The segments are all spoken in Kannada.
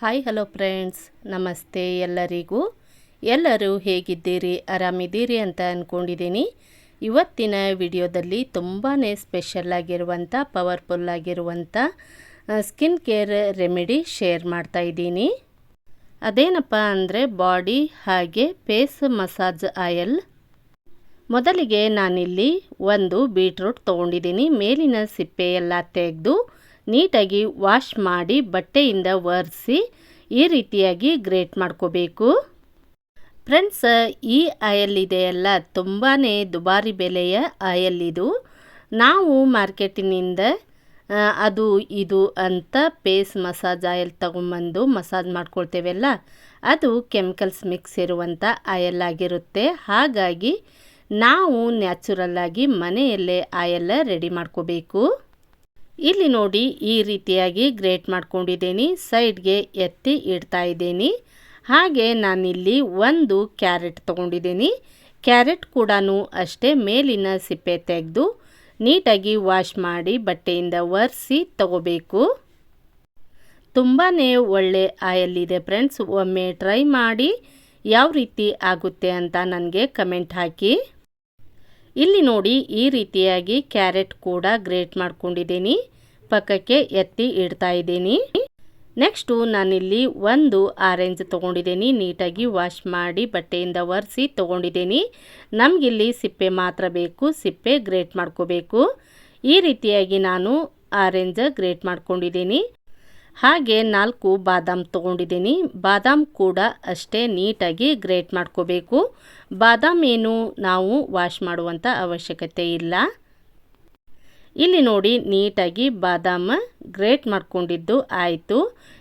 ಹಾಯ್ ಹಲೋ ಫ್ರೆಂಡ್ಸ್ ನಮಸ್ತೆ ಎಲ್ಲರಿಗೂ. ಎಲ್ಲರೂ ಹೇಗಿದ್ದೀರಿ? ಆರಾಮಿದ್ದೀರಿ ಅಂತ ಅಂದ್ಕೊಂಡಿದ್ದೀನಿ ಇವತ್ತಿನ ವಿಡಿಯೋದಲ್ಲಿ ತುಂಬಾ ಸ್ಪೆಷಲ್ ಆಗಿರುವಂಥ ಪವರ್ಫುಲ್ ಆಗಿರುವಂಥ ಸ್ಕಿನ್ ಕೇರ್ ರೆಮಿಡಿ ಶೇರ್ ಮಾಡ್ತಾ ಇದ್ದೀನಿ. ಅದೇನಪ್ಪ ಅಂದರೆ ಬಾಡಿ ಹಾಗೆ ಫೇಸ್ ಮಸಾಜ್ ಆಯಲ್ ಮೊದಲಿಗೆ ನಾನಿಲ್ಲಿ ಒಂದು ಬೀಟ್ರೂಟ್ ತೊಗೊಂಡಿದ್ದೀನಿ. ಮೇಲಿನ ಸಿಪ್ಪೆಯೆಲ್ಲ ತೆಗೆದು ನೀಟಾಗಿ ವಾಶ್ ಮಾಡಿ ಬಟ್ಟೆಯಿಂದ ಒರೆಸಿ ಈ ರೀತಿಯಾಗಿ ಗ್ರೇಟ್ ಮಾಡ್ಕೋಬೇಕು. ಫ್ರೆಂಡ್ಸ್, ಈ ಆಯಲ್ ಇದೆಯಲ್ಲ ತುಂಬಾ ದುಬಾರಿ ಬೆಲೆಯ ಆಯಲ್ ಇದು. ನಾವು ಮಾರ್ಕೆಟಿನಿಂದ ಅದು ಇದು ಅಂತ ಪೇಸ್ ಮಸಾಜ್ ಆಯಲ್ ತಗೊಂಬಂದು ಮಸಾಜ್ ಮಾಡ್ಕೊಳ್ತೇವಲ್ಲ, ಅದು ಕೆಮಿಕಲ್ಸ್ ಮಿಕ್ಸ್ ಇರುವಂಥ ಆಯಲ್ ಆಗಿರುತ್ತೆ. ಹಾಗಾಗಿ ನಾವು ನ್ಯಾಚುರಲ್ಲಾಗಿ ಮನೆಯಲ್ಲೇ ಆಯಲ್ಲ ರೆಡಿ ಮಾಡ್ಕೋಬೇಕು. ಇಲ್ಲಿ ನೋಡಿ ಈ ರೀತಿಯಾಗಿ ಗ್ರೇಟ್ ಮಾಡ್ಕೊಂಡಿದ್ದೀನಿ ಸೈಡ್ಗೆ ಎತ್ತಿ ಇಡ್ತಾ ಇದ್ದೀನಿ. ಹಾಗೆ ನಾನಿಲ್ಲಿ ಒಂದು ಕ್ಯಾರೆಟ್ ತೊಗೊಂಡಿದ್ದೀನಿ. ಕ್ಯಾರೆಟ್ ಕೂಡ ಅಷ್ಟೇ ಮೇಲಿನ ಸಿಪ್ಪೆ ತೆಗೆದು ನೀಟಾಗಿ ವಾಶ್ ಮಾಡಿ ಬಟ್ಟೆಯಿಂದ ಒರೆಸಿ ತಗೋಬೇಕು. ತುಂಬಾ ಒಳ್ಳೆ ಆಯಲ್ಲಿದೆ ಫ್ರೆಂಡ್ಸ್ ಒಮ್ಮೆ ಟ್ರೈ ಮಾಡಿ, ಯಾವ ರೀತಿ ಆಗುತ್ತೆ ಅಂತ ನನಗೆ ಕಮೆಂಟ್ ಹಾಕಿ. ಇಲ್ಲಿ ನೋಡಿ ಈ ರೀತಿಯಾಗಿ ಕ್ಯಾರೆಟ್ ಕೂಡ ಗ್ರೇಟ್ ಮಾಡ್ಕೊಂಡಿದ್ದೀನಿ. ಪಕ್ಕಕ್ಕೆ ಎತ್ತಿ ಇಡ್ತಾ ಇದ್ದೀನಿ. ನೆಕ್ಸ್ಟು ನಾನಿಲ್ಲಿ ಒಂದು ಆರೆಂಜ್ ತೊಗೊಂಡಿದ್ದೀನಿ. ನೀಟಾಗಿ ವಾಶ್ ಮಾಡಿ ಬಟ್ಟೆಯಿಂದ ಒರೆಸಿ ತೊಗೊಂಡಿದ್ದೀನಿ. ನಮಗಿಲ್ಲಿ ಸಿಪ್ಪೆ ಮಾತ್ರ ಬೇಕು. ಸಿಪ್ಪೆ ಗ್ರೇಟ್ ಮಾಡ್ಕೋಬೇಕು. ಈ ರೀತಿಯಾಗಿ ನಾನು ಆರೆಂಜ್ ಗ್ರೇಟ್ ಮಾಡ್ಕೊಂಡಿದ್ದೀನಿ. ಹಾಗೆ ನಾಲ್ಕು ಬಾದಾಮ್ ತೊಗೊಂಡಿದ್ದೀನಿ. ಬಾದಾಮ್ ಕೂಡ ಅಷ್ಟೇ ನೀಟಾಗಿ ಗ್ರೇಟ್ ಮಾಡ್ಕೋಬೇಕು. ಬಾದಾಮ್ ಏನು ನಾವು ವಾಶ್ ಮಾಡುವಂಥ ಅವಶ್ಯಕತೆ ಇಲ್ಲ. ಇಲ್ಲಿ ನೋಡಿ ನೀಟಾಗಿ ಬಾದಾಮ ಗ್ರೇಟ್ ಮಾಡ್ಕೊಂಡಿದ್ದು ಆಯಿತು.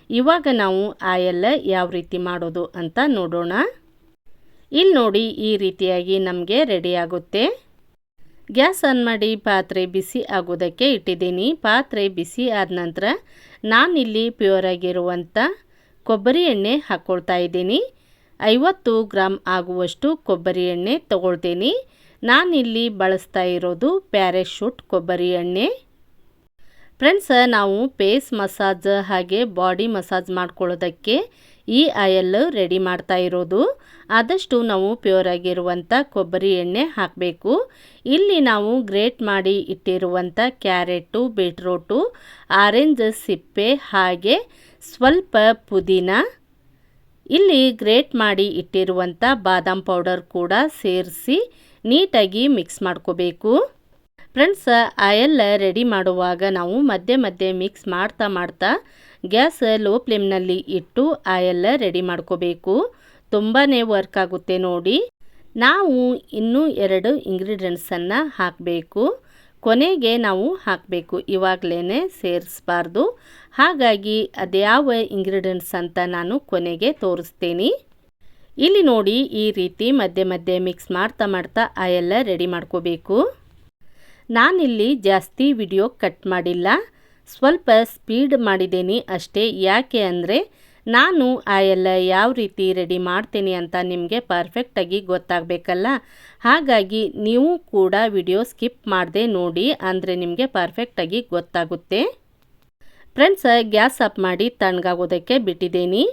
ಇವಾಗ ನಾವು ಆಯಲ್ಲ ಯಾವ ರೀತಿ ಮಾಡೋದು ಅಂತ ನೋಡೋಣ. ಇಲ್ಲಿ ನೋಡಿ ಈ ರೀತಿಯಾಗಿ ನಮಗೆ ರೆಡಿ ಆಗುತ್ತೆ. ಗ್ಯಾಸ್ ಆನ್ ಮಾಡಿ ಪಾತ್ರೆ ಬಿಸಿ ಆಗೋದಕ್ಕೆ ಇಟ್ಟಿದ್ದೀನಿ. ಪಾತ್ರೆ ಬಿಸಿ ಆದ ನಂತರ ನಾನಿಲ್ಲಿ ಪ್ಯೂರ್ ಆಗಿರುವಂಥ ಕೊಬ್ಬರಿ ಎಣ್ಣೆ ಹಾಕ್ಕೊಳ್ತಾ ಇದ್ದೀನಿ. ಐವತ್ತು ಗ್ರಾಮ್ ಆಗುವಷ್ಟು ಕೊಬ್ಬರಿ ಎಣ್ಣೆ ತಗೊಳ್ತೀನಿ. ನಾನಿಲ್ಲಿ ಬಳಸ್ತಾ ಇರೋದು ಪ್ಯಾರಾಶೂಟ್ ಕೊಬ್ಬರಿ ಎಣ್ಣೆ. ಫ್ರೆಂಡ್ಸ್, ನಾವು ಫೇಸ್ ಮಸಾಜ್ ಹಾಗೆ ಬಾಡಿ ಮಸಾಜ್ ಮಾಡ್ಕೊಳ್ಳೋದಕ್ಕೆ ಈ ಆಯಲ್ ರೆಡಿ ಮಾಡ್ತಾ ಇರೋದು. ಆದಷ್ಟು ನಾವು ಪ್ಯೂರ್ ಆಗಿರುವಂಥ ಕೊಬ್ಬರಿ ಎಣ್ಣೆ ಹಾಕಬೇಕು. ಇಲ್ಲಿ ನಾವು ಗ್ರೇಟ್ ಮಾಡಿ ಇಟ್ಟಿರುವಂಥ ಕ್ಯಾರೆಟು, ಬೀಟ್ರೋಟು, ಆರೆಂಜ್ ಸಿಪ್ಪೆ ಹಾಗೆ ಸ್ವಲ್ಪ ಪುದೀನ. ಇಲ್ಲಿ ಗ್ರೇಟ್ ಮಾಡಿ ಇಟ್ಟಿರುವಂಥ ಬಾದಾಮ್ ಪೌಡರ್ ಕೂಡ ಸೇರಿಸಿ ನೀಟಾಗಿ ಮಿಕ್ಸ್ ಮಾಡ್ಕೋಬೇಕು. ಫ್ರೆಂಡ್ಸ್, ಆಯಲ್ ರೆಡಿ ಮಾಡುವಾಗ ನಾವು ಮಧ್ಯೆ ಮಧ್ಯೆ ಮಿಕ್ಸ್ ಮಾಡ್ತಾ ಮಾಡ್ತಾ ಗ್ಯಾಸ್ ಲೋ ಫ್ಲೇಮ್ನಲ್ಲಿ ಇಟ್ಟು ಆಯಲ್ ರೆಡಿ ಮಾಡ್ಕೋಬೇಕು. ತುಂಬಾ ವರ್ಕ್ ಆಗುತ್ತೆ ನೋಡಿ. ನಾವು ಇನ್ನೂ ಎರಡು ಇಂಗ್ರೀಡಿಯೆಂಟ್ಸನ್ನು ಹಾಕಬೇಕು. ಕೊನೆಗೆ ನಾವು ಹಾಕಬೇಕು. ಇವಾಗಲೇ ಸೇರಿಸಬಾರ್ದು. ಹಾಗಾಗಿ ಅದ್ಯಾವ ಇಂಗ್ರೀಡಿಯೆಂಟ್ಸ್ ಅಂತ ನಾನು ಕೊನೆಗೆ ತೋರಿಸ್ತೀನಿ. ಇಲ್ಲಿ ನೋಡಿ ಈ ರೀತಿ ಮಧ್ಯೆ ಮಧ್ಯೆ ಮಿಕ್ಸ್ ಮಾಡ್ತಾ ಮಾಡ್ತಾ ಆಯೆಲ್ಲ ರೆಡಿ ಮಾಡ್ಕೋಬೇಕು. ನಾನಿಲ್ಲಿ ಜಾಸ್ತಿ ವಿಡಿಯೋ ಕಟ್ ಮಾಡಿಲ್ಲ. ಸ್ವಲ್ಪ ಸ್ಪೀಡ್ ಮಾಡಿದ್ದೀನಿ ಅಷ್ಟೇ. ಯಾಕೆ ಅಂದರೆ ನಾನು ಆಯೆಲ್ಲ ಯಾವ ರೀತಿ ರೆಡಿ ಮಾಡ್ತೀನಿ ಅಂತ ನಿಮಗೆ ಪರ್ಫೆಕ್ಟಾಗಿ ಗೊತ್ತಾಗಬೇಕಲ್ಲ? ಹಾಗಾಗಿ ನೀವು ಕೂಡ ವಿಡಿಯೋ ಸ್ಕಿಪ್ ಮಾಡದೆ ನೋಡಿ ಅಂದರೆ ನಿಮಗೆ ಪರ್ಫೆಕ್ಟಾಗಿ ಗೊತ್ತಾಗುತ್ತೆ. ಫ್ರೆಂಡ್ಸ್ ಗ್ಯಾಸ್ ಆಫ್ ಮಾಡಿ ತಣ್ಣಗಾಗೋದಕ್ಕೆ ಬಿಟ್ಟಿದ್ದೀನಿ.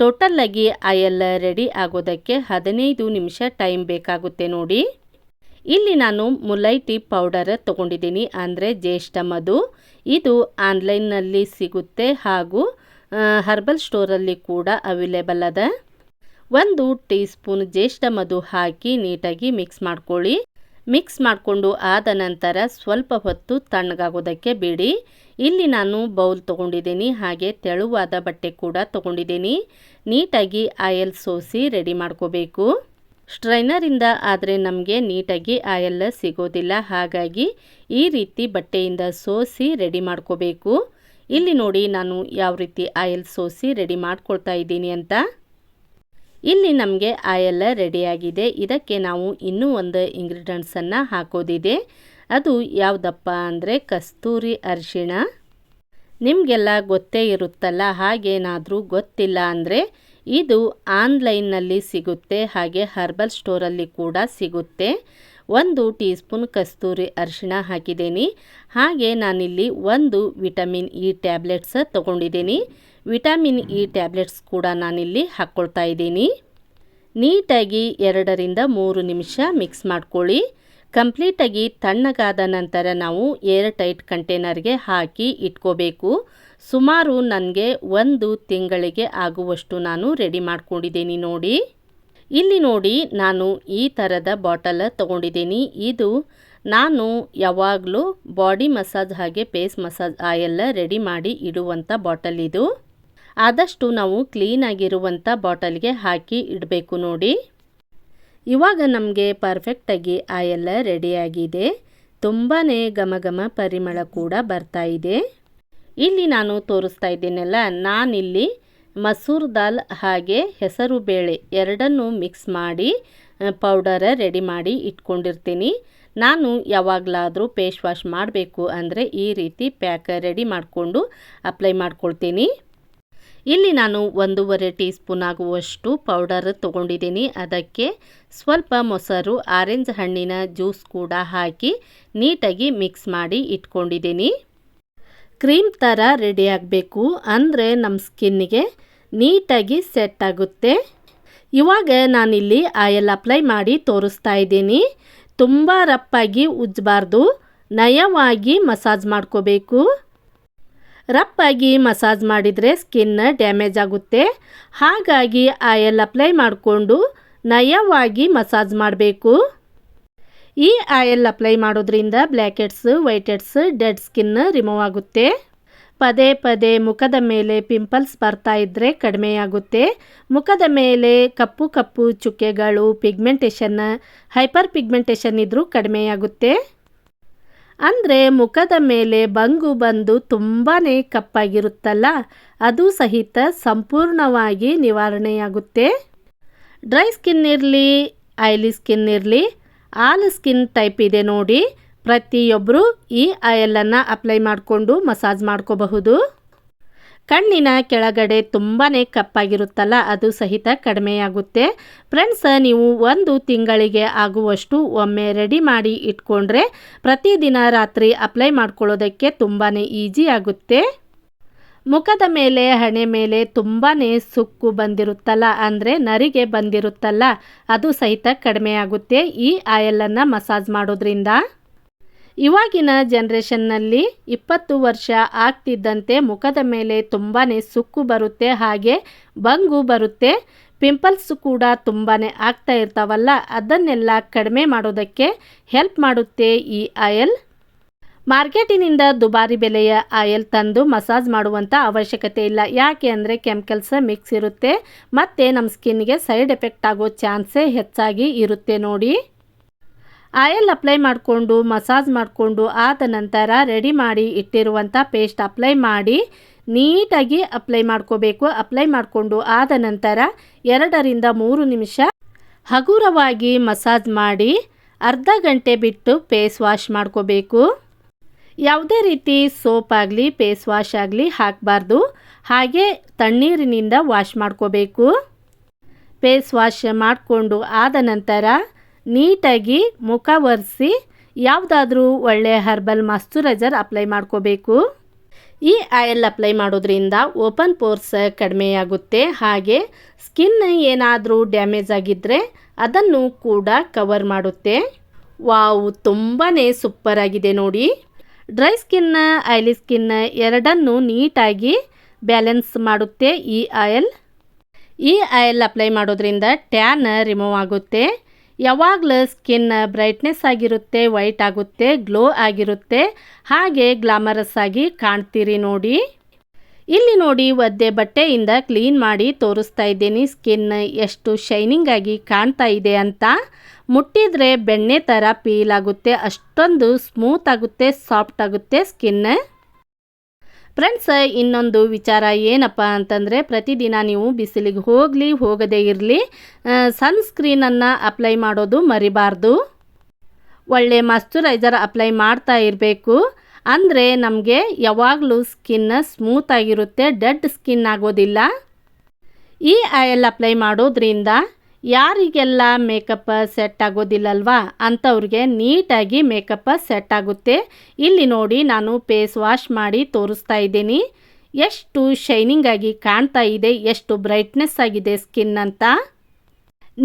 ಟೋಟಲ್ಲಾಗಿ ಎಲ್ಲ ರೆಡಿ ಆಗೋದಕ್ಕೆ ಹದಿನೈದು ನಿಮಿಷ ಟೈಮ್ ಬೇಕಾಗುತ್ತೆ ನೋಡಿ. ಇಲ್ಲಿ ನಾನು ಮುಲೈಟಿ ಪೌಡರ್ ತೊಗೊಂಡಿದ್ದೀನಿ ಅಂದರೆ ಜ್ಯೇಷ್ಠ ಮಧು. ಇದು ಆನ್ಲೈನ್ನಲ್ಲಿ ಸಿಗುತ್ತೆ ಹಾಗೂ ಹರ್ಬಲ್ ಸ್ಟೋರಲ್ಲಿ ಕೂಡ ಅವೈಲೇಬಲ್ ಅದ. ಒಂದು ಟೀ ಸ್ಪೂನ್ ಜ್ಯೇಷ್ಠ ಮಧು ಹಾಕಿ ನೀಟಾಗಿ ಮಿಕ್ಸ್ ಮಾಡ್ಕೊಳ್ಳಿ. ಮಿಕ್ಸ್ ಮಾಡಿಕೊಂಡು ಆದ ನಂತರ ಸ್ವಲ್ಪ ಹೊತ್ತು ತಣ್ಣಗಾಗೋದಕ್ಕೆ ಬಿಡಿ. ಇಲ್ಲಿ ನಾನು ಬೌಲ್ ತೊಗೊಂಡಿದ್ದೀನಿ, ಹಾಗೆ ತೆಳುವಾದ ಬಟ್ಟೆ ಕೂಡ ತೊಗೊಂಡಿದ್ದೀನಿ. ನೀಟಾಗಿ ಆಯಲ್ ಸೋಸಿ ರೆಡಿ ಮಾಡ್ಕೋಬೇಕು. ಸ್ಟ್ರೈನರಿಂದ ಆದರೆ ನಮಗೆ ನೀಟಾಗಿ ಆಯಲ್ ಸಿಗೋದಿಲ್ಲ. ಹಾಗಾಗಿ ಈ ರೀತಿ ಬಟ್ಟೆಯಿಂದ ಸೋಸಿ ರೆಡಿ ಮಾಡ್ಕೋಬೇಕು. ಇಲ್ಲಿ ನೋಡಿ ನಾನು ಯಾವ ರೀತಿ ಆಯಲ್ ಸೋಸಿ ರೆಡಿ ಮಾಡ್ಕೊಳ್ತಾ ಇದ್ದೀನಿ ಅಂತ. ಇಲ್ಲಿ ನಮಗೆ ಆಯಲ್ ರೆಡಿಯಾಗಿದೆ ಇದಕ್ಕೆ ನಾವು ಇನ್ನೂ ಒಂದು ಇಂಗ್ರೀಡಿಯೆಂಟ್ಸನ್ನು ಹಾಕೋದಿದೆ. ಅದು ಯಾವುದಪ್ಪ ಅಂದರೆ ಕಸ್ತೂರಿ ಅರಿಶಿಣ. ನಿಮಗೆಲ್ಲ ಗೊತ್ತೇ ಇರುತ್ತಲ್ಲ, ಹಾಗೇನಾದರೂ ಗೊತ್ತಿಲ್ಲ ಅಂದರೆ ಇದು ಆನ್ಲೈನ್ನಲ್ಲಿ ಸಿಗುತ್ತೆ, ಹಾಗೆ ಹರ್ಬಲ್ ಸ್ಟೋರಲ್ಲಿ ಕೂಡ ಸಿಗುತ್ತೆ. ಒಂದು ಟೀ ಸ್ಪೂನ್ ಕಸ್ತೂರಿ ಅರಿಶಿಣ ಹಾಕಿದ್ದೀನಿ. ಹಾಗೆ ನಾನಿಲ್ಲಿ ಒಂದು ವಿಟಮಿನ್ ಇ ಟ್ಯಾಬ್ಲೆಟ್ಸ್ ತೊಗೊಂಡಿದ್ದೀನಿ. ವಿಟಮಿನ್ ಇ ಟ್ಯಾಬ್ಲೆಟ್ಸ್ ಕೂಡ ನಾನಿಲ್ಲಿ ಹಾಕ್ಕೊಳ್ತಾ ಇದ್ದೀನಿ. ನೀಟಾಗಿ ಎರಡರಿಂದ ಮೂರು ನಿಮಿಷ ಮಿಕ್ಸ್ ಮಾಡ್ಕೊಳ್ಳಿ. ಕಂಪ್ಲೀಟಾಗಿ ತಣ್ಣಗಾದ ನಂತರ ನಾವು ಏರ್ ಟೈಟ್ ಕಂಟೈನರ್ಗೆ ಹಾಕಿ ಇಟ್ಕೋಬೇಕು. ಸುಮಾರು ನನಗೆ ಒಂದು ತಿಂಗಳಿಗೆ ಆಗುವಷ್ಟು ನಾನು ರೆಡಿ ಮಾಡ್ಕೊಂಡಿದ್ದೀನಿ ನೋಡಿ. ಇಲ್ಲಿ ನೋಡಿ ನಾನು ಈ ಥರದ ಬಾಟಲ್ ತೊಗೊಂಡಿದ್ದೀನಿ. ಇದು ನಾನು ಯಾವಾಗಲೂ ಬಾಡಿ ಮಸಾಜ್ ಹಾಗೆ ಫೇಸ್ ಮಸಾಜ್ ಆಯೆಲ್ಲ ರೆಡಿ ಮಾಡಿ ಇಡುವಂಥ ಬಾಟಲ್ ಇದು. ಆದಷ್ಟು ನಾವು ಕ್ಲೀನಾಗಿರುವಂಥ ಬಾಟಲ್ಗೆ ಹಾಕಿ ಇಡಬೇಕು ನೋಡಿ. ಇವಾಗ ನಮಗೆ ಪರ್ಫೆಕ್ಟಾಗಿ ಆ ಎಲ್ಲ ರೆಡಿಯಾಗಿದೆ ತುಂಬಾ ಘಮ ಘಮ ಪರಿಮಳ ಕೂಡ ಬರ್ತಾ ಇದೆ. ಇಲ್ಲಿ ನಾನು ತೋರಿಸ್ತಾ ಇದ್ದೀನಲ್ಲ, ನಾನಿಲ್ಲಿ ಮಸೂರ್ ದಾಲ್ ಹಾಗೆ ಹೆಸರು ಬೇಳೆ ಎರಡನ್ನೂ ಮಿಕ್ಸ್ ಮಾಡಿ ಪೌಡರ ರೆಡಿ ಮಾಡಿ ಇಟ್ಕೊಂಡಿರ್ತೀನಿ. ನಾನು ಯಾವಾಗಲಾದರೂ ಪೇಶ್ ವಾಶ್ ಮಾಡಬೇಕು ಅಂದರೆ ಈ ರೀತಿ ಪ್ಯಾಕ್ ರೆಡಿ ಮಾಡಿಕೊಂಡು ಅಪ್ಲೈ ಮಾಡ್ಕೊಳ್ತೀನಿ. ಇಲ್ಲಿ ನಾನು ಒಂದೂವರೆ ಟೀ ಸ್ಪೂನ್ ಆಗುವಷ್ಟು ಪೌಡರ್ ತಗೊಂಡಿದ್ದೀನಿ. ಅದಕ್ಕೆ ಸ್ವಲ್ಪ ಮೊಸರು, ಆರೆಂಜ್ ಹಣ್ಣಿನ ಜ್ಯೂಸ್ ಕೂಡ ಹಾಕಿ ನೀಟಾಗಿ ಮಿಕ್ಸ್ ಮಾಡಿ ಇಟ್ಕೊಂಡಿದ್ದೀನಿ. ಕ್ರೀಮ್ ಥರ ರೆಡಿ ಆಗಬೇಕು. ಅಂದರೆ ನಮ್ಮ ಸ್ಕಿನ್ನಿಗೆ ನೀಟಾಗಿ ಸೆಟ್ ಆಗುತ್ತೆ. ಇವಾಗ ನಾನಿಲ್ಲಿ ಆಯಲ್ ಅಪ್ಲೈ ಮಾಡಿ ತೋರಿಸ್ತಾ ಇದ್ದೀನಿ. ತುಂಬ ರಪ್ಪಾಗಿ ಉಜ್ಜಬಾರ್ದು ನಯವಾಗಿ ಮಸಾಜ್ ಮಾಡ್ಕೋಬೇಕು. ರಪ್ಪಾಗಿ ಮಸಾಜ್ ಮಾಡಿದರೆ ಸ್ಕಿನ್ ಡ್ಯಾಮೇಜ್ ಆಗುತ್ತೆ. ಹಾಗಾಗಿ ಆಯಲ್ ಅಪ್ಲೈ ಮಾಡಿಕೊಂಡು ನಯವಾಗಿ ಮಸಾಜ್ ಮಾಡಬೇಕು. ಈ ಆಯಲ್ ಅಪ್ಲೈ ಮಾಡೋದ್ರಿಂದ blackheads whiteheads dead skin remove ಆಗುತ್ತೆ. ಪದೇ ಪದೇ ಮುಖದ ಮೇಲೆ ಪಿಂಪಲ್ಸ್ ಬರ್ತಾ ಇದ್ದರೆ ಕಡಿಮೆಯಾಗುತ್ತೆ ಮುಖದ ಮೇಲೆ ಕಪ್ಪು ಕಪ್ಪು ಚುಕ್ಕೆಗಳು ಪಿಗ್ಮೆಂಟೇಷನ್ ಹೈಪರ್ ಪಿಗ್ಮೆಂಟೇಷನ್ ಇದ್ದರೂ ಕಡಿಮೆಯಾಗುತ್ತೆ ಅಂದರೆ ಮುಖದ ಮೇಲೆ ಬಂಗು ಬಂದು ತುಂಬಾ ಕಪ್ಪಾಗಿರುತ್ತಲ್ಲ, ಅದು ಸಹಿತ ಸಂಪೂರ್ಣವಾಗಿ ನಿವಾರಣೆಯಾಗುತ್ತೆ. ಡ್ರೈ ಸ್ಕಿನ್ ಇರಲಿ ಆಯ್ಲಿ ಸ್ಕಿನ್ ಇರಲಿ, ಆಲ್ ಸ್ಕಿನ್ ಟೈಪ್ ಇದೆ ನೋಡಿ. ಪ್ರತಿಯೊಬ್ಬರು ಈ ಆಯಲನ್ನು ಅಪ್ಲೈ ಮಾಡಿಕೊಂಡು ಮಸಾಜ್ ಮಾಡ್ಕೋಬಹುದು. ಕಣ್ಣಿನ ಕೆಳಗಡೆ ತುಂಬಾ ಕಪ್ಪಾಗಿರುತ್ತಲ್ಲ, ಅದು ಸಹಿತ ಕಡಿಮೆಯಾಗುತ್ತೆ. ಫ್ರೆಂಡ್ಸ್ ನೀವು ಒಂದು ತಿಂಗಳಿಗೆ ಆಗುವಷ್ಟು ಒಮ್ಮೆ ರೆಡಿ ಮಾಡಿ ಇಟ್ಕೊಂಡ್ರೆ ಪ್ರತಿದಿನ ರಾತ್ರಿ ಅಪ್ಲೈ ಮಾಡ್ಕೊಳ್ಳೋದಕ್ಕೆ ತುಂಬಾ ಈಜಿ ಆಗುತ್ತೆ. ಮುಖದ ಮೇಲೆ, ಹಣೆ ಮೇಲೆ ತುಂಬಾ ಸುಕ್ಕು ಬಂದಿರುತ್ತಲ್ಲ, ಅಂದರೆ ನರಿಗೆ ಬಂದಿರುತ್ತಲ್ಲ, ಅದು ಸಹಿತ ಕಡಿಮೆಯಾಗುತ್ತೆ ಈ ಆಯಲನ್ನು ಮಸಾಜ್ ಮಾಡೋದ್ರಿಂದ. ಇವಾಗಿನ ಜನ್ರೇಷನ್ನಲ್ಲಿ ಇಪ್ಪತ್ತು ವರ್ಷ ಆಗ್ತಿದ್ದಂತೆ ಮುಖದ ಮೇಲೆ ತುಂಬಾ ಸುಕ್ಕು ಬರುತ್ತೆ, ಹಾಗೆ ಬಂಗು ಬರುತ್ತೆ. ಪಿಂಪಲ್ಸ್ ಕೂಡ ತುಂಬಾ ಆಗ್ತಾ ಇರ್ತಾವಲ್ಲ, ಅದನ್ನೆಲ್ಲ ಕಡಿಮೆ ಮಾಡೋದಕ್ಕೆ ಹೆಲ್ಪ್ ಮಾಡುತ್ತೆ ಈ ಆಯಲ್. ಮಾರ್ಕೆಟಿನಿಂದ ದುಬಾರಿ ಬೆಲೆಯ ಆಯಲ್ ತಂದು ಮಸಾಜ್ ಮಾಡುವಂಥ ಅವಶ್ಯಕತೆ ಇಲ್ಲ. ಯಾಕೆ ಅಂದರೆ ಕೆಮಿಕಲ್ಸ್ ಮಿಕ್ಸ್ ಇರುತ್ತೆ, ಮತ್ತು ನಮ್ಮ ಸ್ಕಿನ್ಗೆ ಸೈಡ್ ಎಫೆಕ್ಟ್ ಆಗೋ ಚಾನ್ಸೇ ಹೆಚ್ಚಾಗಿ ಇರುತ್ತೆ ನೋಡಿ. ಆಯಲ್ ಅಪ್ಲೈ ಮಾಡಿಕೊಂಡು, ಮಸಾಜ್ ಮಾಡಿಕೊಂಡು ಆದ ನಂತರ ರೆಡಿ ಮಾಡಿ ಇಟ್ಟಿರುವಂಥ ಪೇಸ್ಟ್ ಅಪ್ಲೈ ಮಾಡಿ ನೀಟಾಗಿ ಅಪ್ಲೈ ಮಾಡ್ಕೋಬೇಕು. ಅಪ್ಲೈ ಮಾಡಿಕೊಂಡು ಆದ ನಂತರ ಎರಡರಿಂದ ಮೂರು ನಿಮಿಷ ಹಗುರವಾಗಿ ಮಸಾಜ್ ಮಾಡಿ ಅರ್ಧ ಗಂಟೆ ಬಿಟ್ಟು ಫೇಸ್ ವಾಶ್ ಮಾಡ್ಕೋಬೇಕು. ಯಾವುದೇ ರೀತಿ ಸೋಪ್ ಆಗಲಿ, ಫೇಸ್ ವಾಶ್ ಆಗಲಿ ಹಾಕಬಾರ್ದು. ಹಾಗೆ ತಣ್ಣೀರಿನಿಂದ ವಾಶ್ ಮಾಡ್ಕೋಬೇಕು. ಫೇಸ್ ವಾಶ್ ಮಾಡಿಕೊಂಡು ಆದ ನಂತರ ನೀಟಾಗಿ ಮುಖ ಒರೆಸಿ ಯಾವುದಾದ್ರೂ ಒಳ್ಳೆಯ ಹರ್ಬಲ್ ಮಾಸ್ಚುರೈಸರ್ ಅಪ್ಲೈ ಮಾಡ್ಕೋಬೇಕು. ಈ ಆಯಿಲ್ ಅಪ್ಲೈ ಮಾಡೋದ್ರಿಂದ ಓಪನ್ ಪೋರ್ಸ್ ಕಡಿಮೆಯಾಗುತ್ತೆ. ಹಾಗೆ ಸ್ಕಿನ್ ಏನಾದರೂ ಡ್ಯಾಮೇಜ್ ಆಗಿದ್ದರೆ ಅದನ್ನು ಕೂಡ ಕವರ್ ಮಾಡುತ್ತೆ. ವಾವ್ ತುಂಬಾ ಸೂಪರ್ ಆಗಿದೆ ನೋಡಿ. ಡ್ರೈ ಸ್ಕಿನ್ ಆಯ್ಲಿ ಸ್ಕಿನ್ ಎರಡನ್ನೂ ನೀಟಾಗಿ ಬ್ಯಾಲೆನ್ಸ್ ಮಾಡುತ್ತೆ ಈ ಆಯಲ್ ಈ ಆಯಿಲ್ ಅಪ್ಲೈ ಮಾಡೋದ್ರಿಂದ ಟ್ಯಾನ್ ರಿಮೂವ್ ಆಗುತ್ತೆ. ಯಾವಾಗಲೂ ಸ್ಕಿನ್ ಬ್ರೈಟ್ನೆಸ್ ಆಗಿರುತ್ತೆ, ವೈಟ್ ಆಗುತ್ತೆ, ಗ್ಲೋ ಆಗಿರುತ್ತೆ. ಹಾಗೆ ಗ್ಲಾಮರಸ್ ಆಗಿ ಕಾಣ್ತೀರಿ ನೋಡಿ. ಇಲ್ಲಿ ನೋಡಿ ಒದ್ದೆ ಬಟ್ಟೆಯಿಂದ ಕ್ಲೀನ್ ಮಾಡಿ ತೋರಿಸ್ತಾ ಇದ್ದೀನಿ. ಸ್ಕಿನ್ ಎಷ್ಟು ಶೈನಿಂಗ್ ಆಗಿ ಕಾಣ್ತಾ ಇದೆ ಅಂತ. ಮುಟ್ಟಿದರೆ ಬೆಣ್ಣೆ ಥರ ಪೀಲ್ ಆಗುತ್ತೆ. ಅಷ್ಟೊಂದು ಸ್ಮೂತ್ ಆಗುತ್ತೆ, ಸಾಫ್ಟ್ ಆಗುತ್ತೆ ಸ್ಕಿನ್. ಫ್ರೆಂಡ್ಸ್ ಇನ್ನೊಂದು ವಿಚಾರ ಏನಪ್ಪ ಅಂತಂದರೆ ಪ್ರತಿದಿನ ನೀವು ಬಿಸಿಲಿಗೆ ಹೋಗಲಿ, ಹೋಗದೇ ಇರಲಿ ಸನ್ಸ್ಕ್ರೀನನ್ನು ಅಪ್ಲೈ ಮಾಡೋದು ಮರಿಬಾರ್ದು. ಒಳ್ಳೆ ಮಾಶ್ಚುರೈಸರ್ ಅಪ್ಲೈ ಮಾಡ್ತಾ ಇರಬೇಕು. ಅಂದರೆ ನಮಗೆ ಯಾವಾಗಲೂ ಸ್ಕಿನ್ ಸ್ಮೂತಾಗಿರುತ್ತೆ ಡೆಡ್ ಸ್ಕಿನ್ ಆಗೋದಿಲ್ಲ. ಈ ಆಯಲ್ ಅಪ್ಲೈ ಮಾಡೋದ್ರಿಂದ ಯಾರಿಗೆಲ್ಲ ಮೇಕಪ್ ಸೆಟ್ ಆಗೋದಿಲ್ಲಲ್ವಾ ಅಂಥವ್ರಿಗೆ ನೀಟಾಗಿ ಮೇಕಪ್ ಸೆಟ್ ಆಗುತ್ತೆ. ಇಲ್ಲಿ ನೋಡಿ ನಾನು ಫೇಸ್ ವಾಶ್ ಮಾಡಿ ತೋರಿಸ್ತಾ ಇದ್ದೀನಿ. ಎಷ್ಟು ಶೈನಿಂಗ್ ಆಗಿ ಕಾಣ್ತಾ ಇದೆ, ಎಷ್ಟು ಬ್ರೈಟ್ನೆಸ್ ಆಗಿದೆ ಸ್ಕಿನ್ ಅಂತ.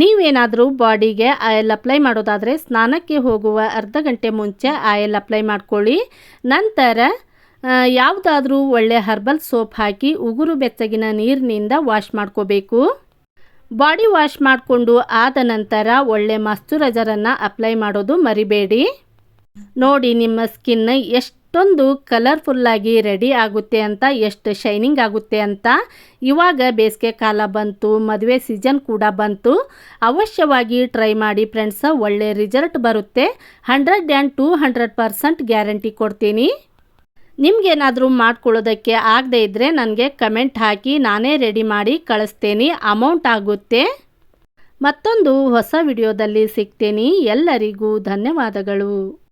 ನೀವೇನಾದರೂ ಬಾಡಿಗೆ ಆಯಿಲ್ ಅಪ್ಲೈ ಮಾಡೋದಾದರೆ ಸ್ನಾನಕ್ಕೆ ಹೋಗುವ ಅರ್ಧ ಗಂಟೆ ಮುಂಚೆ ಆಯಿಲ್ ಅಪ್ಲೈ ಮಾಡ್ಕೊಳ್ಳಿ. ನಂತರ ಯಾವುದಾದ್ರೂ ಒಳ್ಳೆ ಹರ್ಬಲ್ ಸೋಪ್ ಹಾಕಿ ಉಗುರು ಬೆಚ್ಚಗಿನ ನೀರಿನಿಂದ ವಾಶ್ ಮಾಡ್ಕೋಬೇಕು. ಬಾಡಿ ವಾಶ್ ಮಾಡಿಕೊಂಡು ಆದ ನಂತರ ಒಳ್ಳೆ ಮಾಸ್ಚುರೈಸರನ್ನು ಅಪ್ಲೈ ಮಾಡೋದು ಮರಿಬೇಡಿ. ನೋಡಿ ನಿಮ್ಮ ಸ್ಕಿನ್ ಎಷ್ಟೊಂದು ಕಲರ್ಫುಲ್ಲಾಗಿ ರೆಡಿ ಆಗುತ್ತೆ ಅಂತ, ಎಷ್ಟು ಶೈನಿಂಗ್ ಆಗುತ್ತೆ ಅಂತ. ಇವಾಗ ಬೇಸಿಗೆ ಕಾಲ ಬಂತು, ಮದುವೆ ಸೀಸನ್ ಕೂಡ ಬಂತು. ಅವಶ್ಯವಾಗಿ ಟ್ರೈ ಮಾಡಿ ಫ್ರೆಂಡ್ಸ ಒಳ್ಳೆ ರಿಸಲ್ಟ್ ಬರುತ್ತೆ. Hundred and two hundred percent guarantee ಕೊಡ್ತೀನಿ. ನಿಮಗೇನಾದರೂ ಮಾಡ್ಕೊಳ್ಳೋದಕ್ಕೆ ಆಗದೇ ಇದ್ದರೆ ನನಗೆ ಕಮೆಂಟ್ ಹಾಕಿ, ನಾನೇ ರೆಡಿ ಮಾಡಿ ಕಳಿಸ್ತೇನೆ. ಅಮೌಂಟ್ ಆಗುತ್ತೆ. ಮತ್ತೊಂದು ಹೊಸ ವಿಡಿಯೋದಲ್ಲಿ ಸಿಗ್ತೇನೆ. ಎಲ್ಲರಿಗೂ ಧನ್ಯವಾದಗಳು.